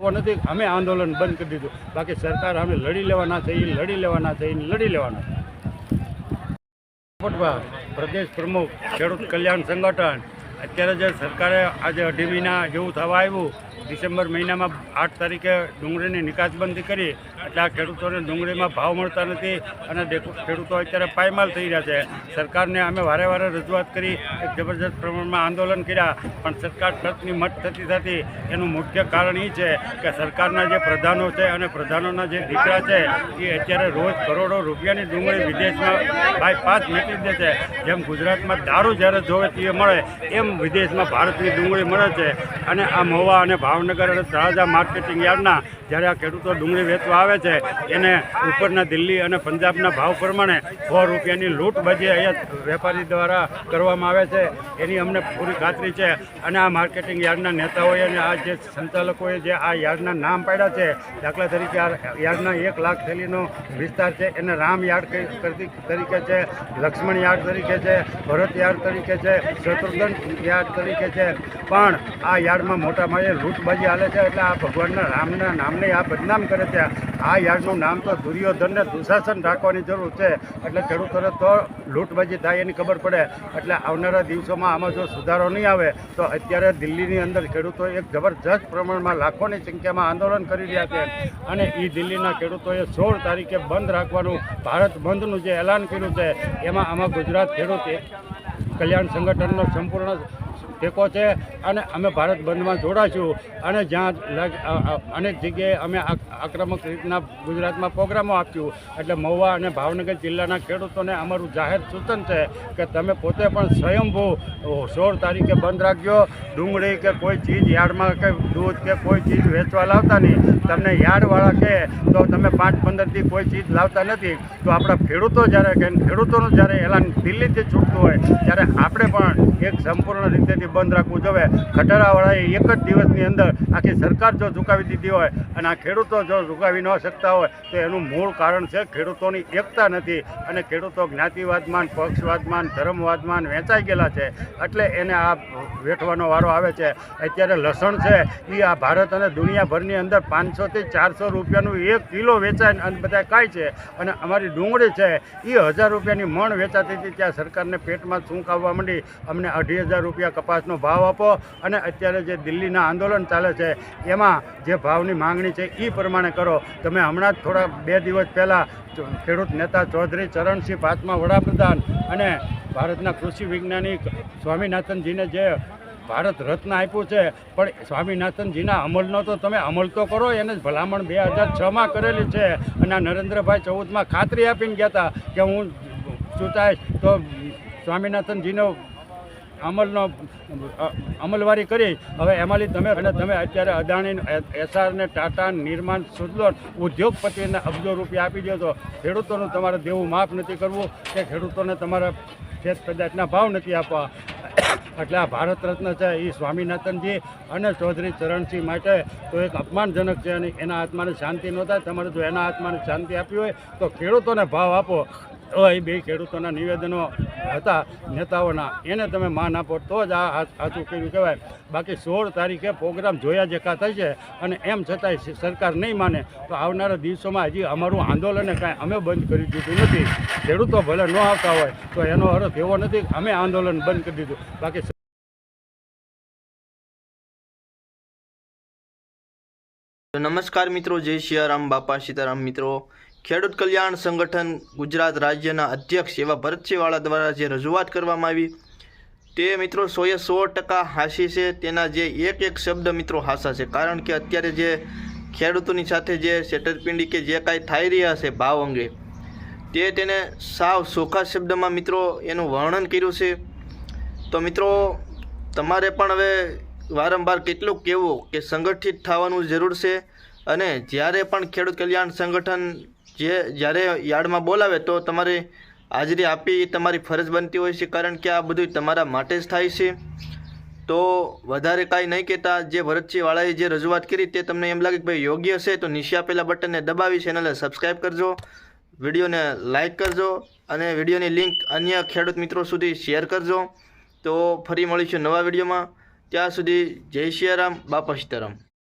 એવો નથી અમે આંદોલન બંધ કરી દીધું. બાકી સરકાર અમે લડી લેવાના એ લડી લેવાના છે એ લડી લેવાના છે. પ્રદેશ પ્રમુખ ખેડૂત કલ્યાણ સંગઠન, અત્યારે જે સરકારે આજે અઢી મહિના જેવું થવા આવ્યું ડિસેમ્બર મહિનામાં આઠ તારીખે ડુંગળીની નિકાસબંધી કરી એટલે આ ખેડૂતોને ડુંગળીમાં ભાવ મળતા નથી અને ખેડૂતો અત્યારે પાયમાલ થઈ રહ્યા છે. સરકારને અમે વારે વારે રજૂઆત કરી, એક જબરજસ્ત પ્રમાણમાં આંદોલન કર્યા, પણ સરકાર ખર્ચની મત થતી થતી. એનું મુખ્ય કારણ એ છે કે સરકારના જે પ્રધાનો છે અને પ્રધાનોના જે દીકરા છે એ અત્યારે રોજ કરોડો રૂપિયાની ડુંગળી વિદેશમાં બાયપાસ નીકળી દે છે. જેમ ગુજરાતમાં દારૂ જ્યારે જોવે તે મળે, એમ વિદેશમાં ભારતની ડુંગળી મળે છે. અને આ મોવા અને ભાવનગર અને તળાજા માર્કેટિંગ યાર્ડના જ્યારે આ ખેડૂતો ડુંગળી વેચવા આવે છે, એને ઉપરના દિલ્હી અને પંજાબના ભાવ પ્રમાણે સો રૂપિયાની લૂંટબાજી અહીંયા વેપારી દ્વારા કરવામાં આવે છે. એની અમને પૂરી ખાતરી છે. અને આ માર્કેટિંગ યાર્ડના નેતાઓએ અને આ જે સંચાલકોએ જે આ યાર્ડના નામ પાડ્યા છે, દાખલા તરીકે આ યાર્ડના એક લાખ થેલીનો વિસ્તાર છે, એને રામ યાર્ડ તરીકે છે, લક્ષ્મણ યાર્ડ તરીકે છે, ભરત યાર્ડ તરીકે છે, શત્રુઘ્ન યાર્ડ તરીકે છે. પણ આ યાર્ડમાં મોટા માળે લૂંટબાજી હાલે છે, એટલે આ ભગવાનના રામના નામને આ બદનામ કરે છે. આ યાર્ડનું નામ તો દુર્યોધનને દુશાસન રાખવાની જરૂર છે. એટલે ખેડૂતોને તો લૂંટબાજી થાય એની ખબર પડે. એટલે આવનારા દિવસોમાં આમાં જો સુધારો નહીં આવે, તો અત્યારે દિલ્હીની અંદર ખેડૂતો એક જબરજસ્ત પ્રમાણમાં લાખોની સંખ્યામાં આંદોલન કરી રહ્યા છે. અને એ દિલ્હીના ખેડૂતોએ સોળ તારીખે બંધ રાખવાનું, ભારત બંધનું જે એલાન કર્યું છે, એમાં આમાં ગુજરાત ખેડૂત કલ્યાણ સંગઠનનો સંપૂર્ણ ટેકો છે અને અમે ભારત બંધમાં જોડાશું. અને જ્યાં અનેક જગ્યાએ અમે આક- આક્રમક રીતના ગુજરાતમાં પ્રોગ્રામો આપ્યું. એટલે મહુવા અને ભાવનગર જિલ્લાના ખેડૂતોને અમારું જાહેર સૂચન છે કે તમે પોતે પણ સ્વયંભૂ સોળ તારીખે બંધ રાખજો. ડુંગળી કે કોઈ ચીજ યાર્ડમાં કે દૂધ કે કોઈ ચીજ વેચવા લાવતા નહીં. તમને યાર્ડવાળા કહે તો તમે પાંચ પંદરથી કોઈ ચીજ લાવતા નથી, તો આપણા ખેડૂતો જ્યારે ખેડૂતોનું જ્યારે એલાન દિલ્હીથી છૂટતું હોય, ત્યારે આપણે પણ એક સંપૂર્ણ રીતેથી બંધ રાખવું જોઈએ ખટારાવાળાએ એક જ દિવસની અંદર આખી સરકાર જો ઝુકાવી દીધી હોય અને આ ખેડૂતો જો ઝુકાવી ન શકતા હોય, તો એનું મૂળ કારણ છે ખેડૂતોની એકતા નથી અને ખેડૂતો જ્ઞાતિવાદમાં પક્ષવાદમાં ધર્મવાદમાં વેચાઈ ગયેલા છે. એટલે એને આ વેઠવાનો વારો આવે છે. અત્યારે લસણ છે એ આ ભારત અને દુનિયાભરની અંદર પાંચસોથી ચારસો રૂપિયાનું એક કિલો વેચાય અને બધા કાંઈ છે અને અમારી ડુંગળી છે, એ હજાર રૂપિયાની મણ વેચાતી હતી. ત્યાં સરકારને પેટમાં સૂંક આવવા માંડી. અમને અઢી હજાર રૂપિયા કપાસનો ભાવ આપો અને અત્યારે જે દિલ્હીના આંદોલન ચાલે છે, એમાં જે ભાવની માંગણી છે એ પ્રમાણે કરો. તમે હમણાં જ થોડા બે દિવસ પહેલાં ખેડૂત નેતા ચૌધરી ચરણસિંહ પાંચમા વડાપ્રધાન અને ભારતના કૃષિ વૈજ્ઞાનિક સ્વામિનાથનજીને જે ભારત રત્ન આપ્યું છે. પણ સ્વામિનાથનજીના અમલનો તો તમે અમલ તો કરો, એને જ ભલામણ બે હજાર છમાં કરેલી છે. અને આ નરેન્દ્રભાઈ ચૌદમાં ખાતરી આપીને ગયા હતા કે હું ચૂંટાઈશ તો સ્વામિનાથનજીનો અમલનો અમલવારી કરી. હવે એમાંથી તમે અને તમે અત્યારે અદાણી એસઆરને ટાટા નિર્માણ સુદલોન ઉદ્યોગપતિને અબજો રૂપિયા આપી દો તો ખેડૂતોનું તમારે દેવું માફ નથી કરવું કે ખેડૂતોને તમારા ખેત પેદાશના ભાવ નથી આપવા. એટલે આ ભારત રત્ન છે એ સ્વામિનાથનજી અને ચૌધરી ચરણસિંહ માટે તો એક અપમાનજનક છે અને એના આત્માને શાંતિ ન થાય. તમારે જો એના આત્માને શાંતિ આપવી હોય તો ખેડૂતોને ભાવ આપો. તો એ બે ખેડૂતોના નિવેદનો હતા નેતાઓના. એને તમે માન આપો તો જ આ સાચું કર્યું કહેવાય. બાકી સોળ તારીખે પ્રોગ્રામ જોયા જેકા છે અને એમ છતાંય સરકાર નહીં માને, તો આવનારા દિવસોમાં હજી અમારું આંદોલન કાંઈ અમે બંધ કરી દીધું નથી. ખેડૂતો ભલે ન આવતા હોય, તો એનો અર્થ એવો નથી અમે આંદોલન બંધ કરી દીધું. બાકી નમસ્કાર મિત્રો, જય સિયારામ બાપા સીતારામ મિત્રો. ખેડૂત કલ્યાણ સંગઠન ગુજરાત રાજ્યના અધ્યક્ષ એવા ભરતસિંહવાળા દ્વારા જે રજૂઆત કરવામાં આવી. તે મિત્રો સોએ સો ટકા હાસી છે, તેના જે એક એક શબ્દ મિત્રો હાસા છે. કારણ કે અત્યારે જે ખેડૂતોની સાથે જે છેતરપિંડી કે જે કાંઈ થઈ રહ્યા છે ભાવ અંગે, તે તેને સાવ સોખા શબ્દમાં મિત્રો એનું વર્ણન કર્યું છે. તો મિત્રો, તમારે પણ હવે વારંવાર કેટલું કહેવું કે સંગઠિત થવાનું જરૂર છે અને જ્યારે પણ ખેડૂત કલ્યાણ સંગઠન જે જ્યારે યાર્ડમાં બોલાવે તો તમારે હાજરી આપી તમારી ફરજ બનતી હોય છે, કારણ કે આ બધું તમારા માટે જ થાય છે. તો વધારે કાંઈ નહીં કહેતા, જે ભરતસિંહવાળાએ જે રજૂઆત કરી તે તમને એમ લાગે કે ભાઈ યોગ્ય છે તો નીચે આપેલા બટનને દબાવી ચેનલને સબસ્ક્રાઈબ કરજો, વિડીયોને લાઇક કરજો અને વિડીયોની લિંક અન્ય ખેડૂત મિત્રો સુધી શેર કરજો. તો ફરી મળીશું નવા વિડીયોમાં. ત્યાં સુધી જય સિયારામ બાપા સીતારામ.